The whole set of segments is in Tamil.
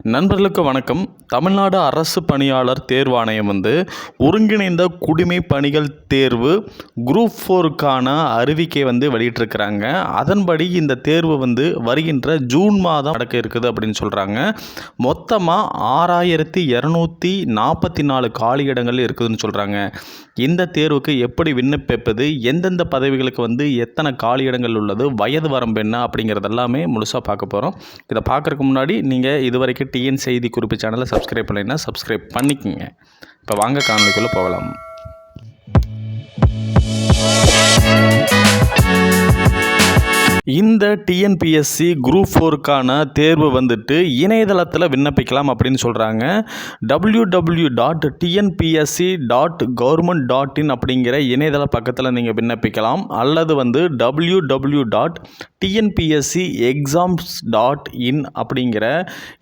நண்பர்களுக்கு வணக்கம். தமிழ்நாடு அரசு பணியாளர் தேர்வாணையம் வந்து ஒருங்கிணைந்த குடிமை பணிகள் தேர்வு குரூப் ஃபோருக்கான அறிவிக்கை வந்து வெளியிட்டிருக்கிறாங்க. அதன்படி இந்த தேர்வு வந்து வருகின்ற ஜூன் மாதம் நடக்க இருக்குது அப்படின்னு சொல்கிறாங்க மொத்தமாக ஆறாயிரத்தி இரநூத்தி நாற்பத்தி நாலு காலி இடங்கள் இருக்குதுன்னு சொல்கிறாங்க இந்த தேர்வுக்கு எப்படி விண்ணப்பிப்பது? எந்தெந்த பதவிகளுக்கு வந்து எத்தனை காலி இடங்கள் உள்ளது? வயது வரம்பு என்ன அப்படிங்கிறது எல்லாமே முழுசாக பார்க்க போகிறோம் இதை பார்க்குறதுக்கு முன்னாடி நீங்கள் இது வரைக்கும் டிஎன் செய்தி குறிப்பு சேனலை சப்ஸ்கிரைப் பண்ணலைன்னா சப்ஸ்கிரைப் பண்ணிக்கோங்க. இப்போ வாங்க காணொலிக்குள்ளே போகலாம். இந்த டிஎன்பிஎஸ்சி குரூப் ஃபோருக்கான தேர்வு வந்துட்டு இணையதளத்தில் விண்ணப்பிக்கலாம் அப்படின்னு சொல்கிறாங்க W W dot TNPSC dot government dot in அப்படிங்கிற இணையதள பக்கத்தில் நீங்கள் விண்ணப்பிக்கலாம். அல்லது வந்து W W dot TNPSC exams dot in அப்படிங்கிற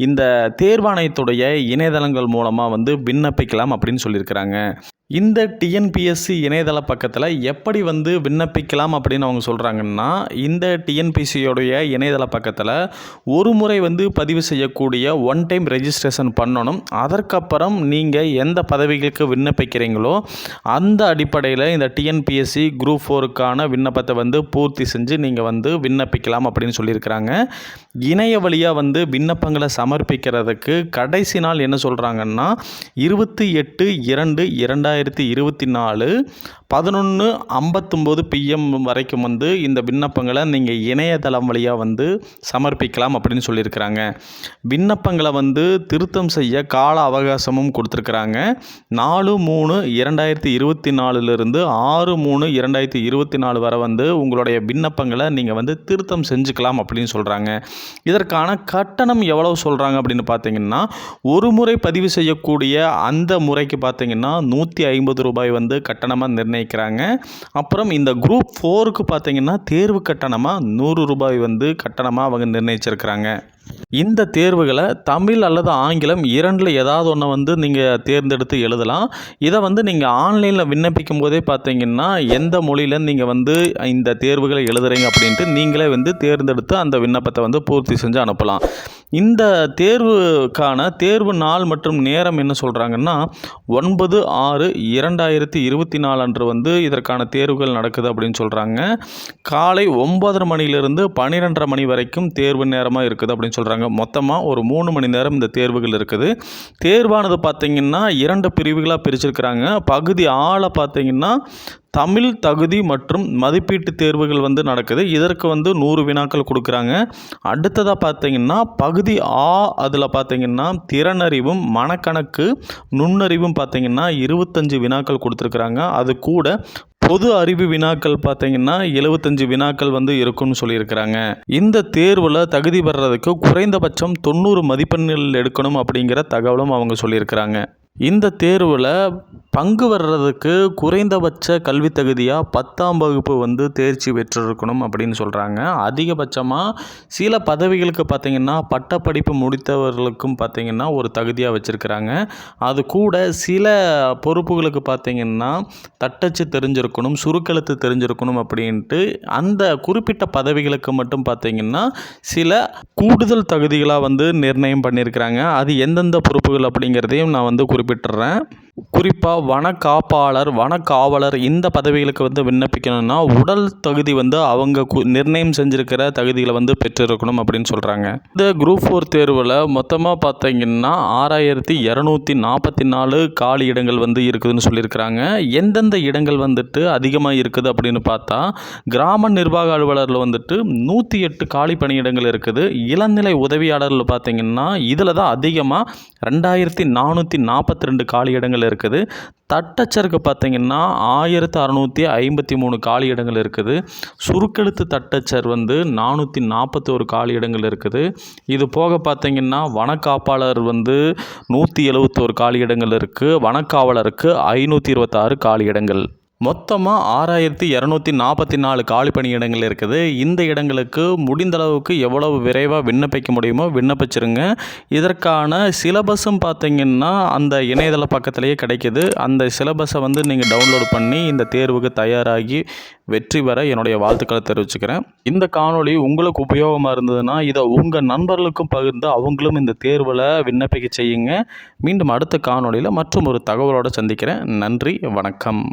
இந்த தேர்வாணையத்துடைய இணையதளங்கள் மூலமாக வந்து விண்ணப்பிக்கலாம் அப்படின்னு சொல்லியிருக்கிறாங்க. இந்த டிஎன்பிஎஸ்சி இணையதள பக்கத்தில் எப்படி வந்து விண்ணப்பிக்கலாம் அப்படின்னு அவங்க சொல்கிறாங்கன்னா இந்த டிஎன்பிஎஸ்சியோடைய இணையதள பக்கத்தில் ஒரு முறை வந்து பதிவு செய்யக்கூடிய ஒன் டைம் ரெஜிஸ்ட்ரேஷன் பண்ணணும். அதற்கப்புறம் நீங்கள் எந்த பதவிகளுக்கு விண்ணப்பிக்கிறீங்களோ அந்த அடிப்படையில் இந்த டிஎன்பிஎஸ்சி குரூப் ஃபோருக்கான விண்ணப்பத்தை வந்து பூர்த்தி செஞ்சு நீங்கள் வந்து விண்ணப்பிக்கலாம் அப்படின்னு சொல்லியிருக்கிறாங்க. இணைய வழியாக வந்து விண்ணப்பங்களை சமர்ப்பிக்கிறதுக்கு கடைசி நாள் என்ன சொல்கிறாங்கன்னா இருபத்தி எட்டு இரண்டு இரண்டாயிரம் ரெண்டாயிரத்தி இருபத்தி நாலு பதினொன்று ஐம்பத்தொம்போது பிஎம் வரைக்கும் வந்து இந்த விண்ணப்பங்களை நீங்கள் இணையதளம் வழியாக வந்து சமர்ப்பிக்கலாம் அப்படின்னு சொல்லியிருக்கிறாங்க. விண்ணப்பங்களை வந்து திருத்தம் செய்ய கால அவகாசமும் கொடுத்துருக்குறாங்க. நாலு மூணு இரண்டாயிரத்தி இருபத்தி நாலுலேருந்து ஆறு மூணு இரண்டாயிரத்தி இருபத்தி நாலு வரை வந்து உங்களுடைய விண்ணப்பங்களை நீங்கள் வந்து திருத்தம் செஞ்சுக்கலாம் அப்படின்னு சொல்கிறாங்க இதற்கான கட்டணம் எவ்வளவு சொல்கிறாங்க அப்படின்னு பார்த்தீங்கன்னா ஒரு முறை பதிவு செய்யக்கூடிய அந்த முறைக்கு பார்த்தீங்கன்னா நூற்றி ஐம்பது ரூபாய் வந்து கட்டணமாக நிர்ணயிக்கிறாங்க. அப்புறம் இந்த குரூப் ஃபோருக்கு பார்த்தீங்கன்னா தேர்வு கட்டணமாக நூறு ரூபாய் வந்து கட்டணமாக அவங்க நிர்ணயிச்சிருக்கிறாங்க. இந்த தேர்வுகளை தமிழ் அல்லது ஆங்கிலம் இரண்டில் ஏதாவது ஒன்று வந்து நீங்கள் தேர்ந்தெடுத்து எழுதலாம். இதை வந்து நீங்கள் ஆன்லைனில் விண்ணப்பிக்கும் போதே பார்த்தீங்கன்னா எந்த மொழியில் நீங்கள் வந்து இந்த தேர்வுகளை எழுதுறீங்க அப்படின்ட்டு நீங்களே வந்து தேர்ந்தெடுத்து அந்த விண்ணப்பத்தை வந்து பூர்த்தி செஞ்சு அனுப்பலாம். இந்த தேர்வுக்கான தேர்வு நாள் மற்றும் நேரம் என்ன சொல்கிறாங்கன்னா ஒன்பது ஆறு இரண்டாயிரத்தி இருபத்தி நாலு அன்று வந்து இதற்கான தேர்வுகள் நடக்குது அப்படின்னு சொல்கிறாங்க காலை ஒன்பதரை மணியிலிருந்து பன்னிரெண்டரை மணி வரைக்கும் தேர்வு நேரமாக இருக்குது அப்படின்னு சொல்கிறாங்க மொத்தமாக ஒரு மூணு மணி நேரம் இந்த தேர்வுகள் இருக்குது. தேர்வானது பார்த்திங்கன்னா இரண்டு பிரிவுகளாக பிரிச்சிருக்கிறாங்க. பகுதி ஆளை பார்த்தீங்கன்னா தமிழ் தகுதி மற்றும் மதிப்பீட்டு தேர்வுகள் வந்து நடக்குது. இதற்கு வந்து நூறு வினாக்கள் கொடுக்குறாங்க. அடுத்ததாக பார்த்தீங்கன்னா பகுதி ஆ அதில் பார்த்தீங்கன்னா திறனறிவும் மனக்கணக்கு நுண்ணறிவும் பார்த்தீங்கன்னா இருபத்தஞ்சு வினாக்கள் கொடுத்துருக்குறாங்க. அது கூட பொது அறிவு வினாக்கள் பார்த்தீங்கன்னா எழுபத்தஞ்சு வினாக்கள் வந்து இருக்கும்னு சொல்லியிருக்கிறாங்க. இந்த தேர்வில் தகுதி பெறதுக்கு குறைந்தபட்சம் தொண்ணூறு மதிப்பெண்கள் எடுக்கணும் அப்படிங்கிற தகவலும் அவங்க சொல்லியிருக்கிறாங்க. இந்த தேர்வில் பங்கு வர்றதுக்கு குறைந்தபட்ச கல்வி தகுதியாக பத்தாம் வகுப்பு வந்து தேர்ச்சி பெற்றிருக்கணும் அப்படின்னு சொல்கிறாங்க அதிகபட்சமாக சில பதவிகளுக்கு பார்த்திங்கன்னா பட்டப்படிப்பு முடித்தவர்களுக்கும் பார்த்திங்கன்னா ஒரு தகுதியாக வச்சுருக்கிறாங்க. அது கூட சில பொறுப்புகளுக்கு பார்த்திங்கன்னா தட்டச்சு தெரிஞ்சிருக்கணும் சுருக்கெழுத்து தெரிஞ்சிருக்கணும் அப்படின்ட்டு அந்த குறிப்பிட்ட பதவிகளுக்கு மட்டும் பார்த்திங்கன்னா சில கூடுதல் தகுதிகளாக வந்து நிர்ணயம் பண்ணியிருக்கிறாங்க அது எந்தெந்த பொறுப்புகள் அப்படிங்கிறதையும் நான் வந்து குறிப்பிட்டுறேன் குறிப்பாக வனக்காப்பாளர் வனக்காவலர் இந்த பதவிகளுக்கு வந்து விண்ணப்பிக்கணும்னா உடல் தகுதி வந்து அவங்க கு நிர்ணயம் செஞ்சுருக்கிற தகுதிகளை வந்து பெற்றிருக்கணும் அப்படின்னு சொல்கிறாங்க இந்த குரூப் ஃபோர் தேர்வில் மொத்தமாக பார்த்தீங்கன்னா ஆறாயிரத்தி இரநூத்தி நாற்பத்தி நாலு காலி இடங்கள் வந்து இருக்குதுன்னு சொல்லியிருக்கிறாங்க. எந்தெந்த இடங்கள் வந்துட்டு அதிகமாக இருக்குது அப்படின்னு பார்த்தா கிராம நிர்வாக அலுவலரில் வந்துட்டு நூற்றி எட்டு காலி பணியிடங்கள் இருக்குது. இளநிலை உதவியாளரில் பார்த்தீங்கன்னா இதில் தான் அதிகமாக ரெண்டாயிரத்தி நானூற்றி நாற்பத்தி ரெண்டு காலி இடங்கள் இருக்குது. தட்டச்சருக்கு பார்த்திங்கன்னா ஆயிரத்து அறநூற்றி ஐம்பத்தி மூணு காலி இடங்கள் இருக்குது. சுருக்கெழுத்து தட்டச்சர் வந்து நானூற்றி நாற்பத்தோரு காலி இடங்கள் இருக்குது. இது போக பார்த்தீங்கன்னா வனக்காப்பாளர் வந்து நூற்றி எழுபத்தோரு காலி இடங்கள் இருக்குது வனக்காவலருக்கு ஐநூற்றி இருபத்தாறு காலி இடங்கள் மொத்தமாக ஆறாயிரத்தி இரநூத்தி நாற்பத்தி நாலு காலி பணியிடங்கள் இருக்குது. இந்த இடங்களுக்கு முடிந்த அளவுக்கு எவ்வளவு விரைவாக விண்ணப்பிக்க முடியுமோ விண்ணப்பிச்சிருங்க. இதற்கான சிலபஸும் பார்த்தீங்கன்னா அந்த இணையதள பக்கத்திலேயே கிடைக்கிது. அந்த சிலபஸை வந்து நீங்கள் டவுன்லோட் பண்ணி இந்த தேர்வுக்கு தயாராகி வெற்றி பெற என்னுடைய வாழ்த்துக்களை தெரிவிச்சுக்கிறேன். இந்த காணொளி உங்களுக்கு உபயோகமாக இருந்ததுன்னா இதை உங்கள் நண்பர்களுக்கும் பகிர்ந்து அவங்களும் இந்த தேர்வில் விண்ணப்பிக்க செய்யுங்க. மீண்டும் அடுத்த காணொளியில் மற்றும் ஒரு தகவலோடு சந்திக்கிறேன். நன்றி வணக்கம்.